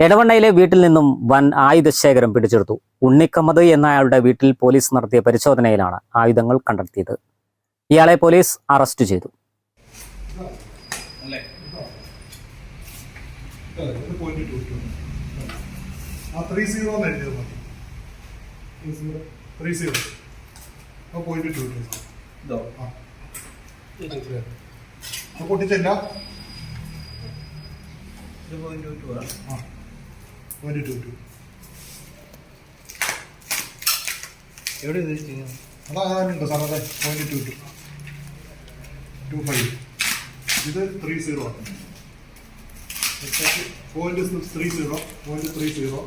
എടവണ്ണയിലെ വീട്ടിൽ നിന്നും വൻ ആയുധശേഖരം പിടിച്ചെടുത്തു ഉണ്ണിക്കമ്മത് എന്നയാളുടെ വീട്ടിൽ പോലീസ് നടത്തിയ പരിശോധനയിലാണ് ആയുധങ്ങൾ കണ്ടെത്തിയത് ഇയാളെ പോലീസ് അറസ്റ്റ് ചെയ്തു point two two point two two പൊട്ടിച്ചല്ല ഇത് പോയിന്റ് ടു ആ ആ പോയിന്റ് ടു ടു എവിടെ ഉദ്ദേശിക്കുന്നത് അതാകാനുണ്ടോ സാർ അതെ point two two two five ഇത് three zero point three zero point three zero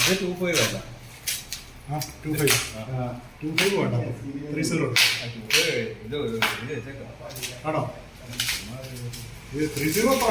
ഇത് ടു ഫൈവ് അല്ല. ആ ടു ഫൈവ് ടു ഫൈവ് വേണ്ട. ത്രീ സീറോ ആണോ? ഇത് ത്രീ സീറോ എത്ര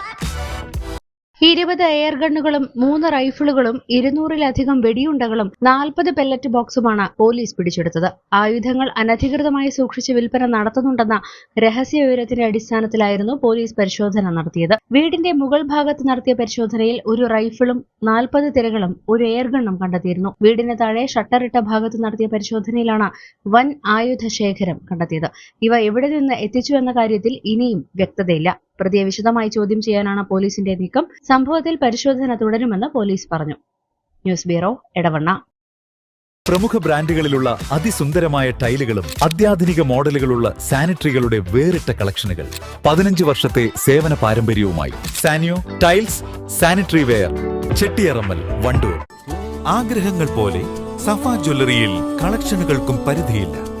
ഇരുപത് എയർ ഗണ്ണുകളും മൂന്ന് റൈഫിളുകളും ഇരുന്നൂറിലധികം വെടിയുണ്ടകളും നാൽപ്പത് പെല്ലറ്റ് ബോക്സുമാണ് പോലീസ് പിടിച്ചെടുത്തത്. ആയുധങ്ങൾ അനധികൃതമായി സൂക്ഷിച്ച് വിൽപ്പന നടത്തുന്നുണ്ടെന്ന രഹസ്യ വിവരത്തിന്റെ അടിസ്ഥാനത്തിലായിരുന്നു പോലീസ് പരിശോധന നടത്തിയത്. വീടിന്റെ മുകൾ ഭാഗത്ത് നടത്തിയ പരിശോധനയിൽ ഒരു റൈഫിളും നാൽപ്പത് തിരകളും ഒരു എയർ ഗണ്ണും കണ്ടെത്തിയിരുന്നു. വീടിന് താഴെ ഷട്ടറിട്ട ഭാഗത്ത് നടത്തിയ പരിശോധനയിലാണ് വൻ ആയുധ ശേഖരം കണ്ടെത്തിയത്. ഇവ എവിടെ നിന്ന് എത്തിച്ചു എന്ന കാര്യത്തിൽ ഇനിയും വ്യക്തതയില്ല. പ്രതിയെ വിശദമായി ചോദ്യം ചെയ്യാനാണ് പോലീസിന്റെ നീക്കം. സംഭവത്തിൽ പരിശോധന തുടരുമെന്ന് പോലീസ് പറഞ്ഞു. News bureau Edavanna. പ്രമുഖ ബ്രാൻഡുകളിലുള്ള അതിസുന്ദരമായ ടൈലുകളും അത്യാധുനിക മോഡലുകളുള്ള സാനിറ്ററികളുടെ വേറിട്ട കളക്ഷനുകൾ പതിനഞ്ച് വർഷത്തെ സേവന പാരമ്പര്യവുമായി. Sanio tiles sanitary ware Chettiyarammal Wandoor. ആഗ്രഹങ്ങൾ പോലെ സഫ ജ്വല്ലറിയിൽ കളക്ഷനുകൾക്കും പരിധിയില്ല.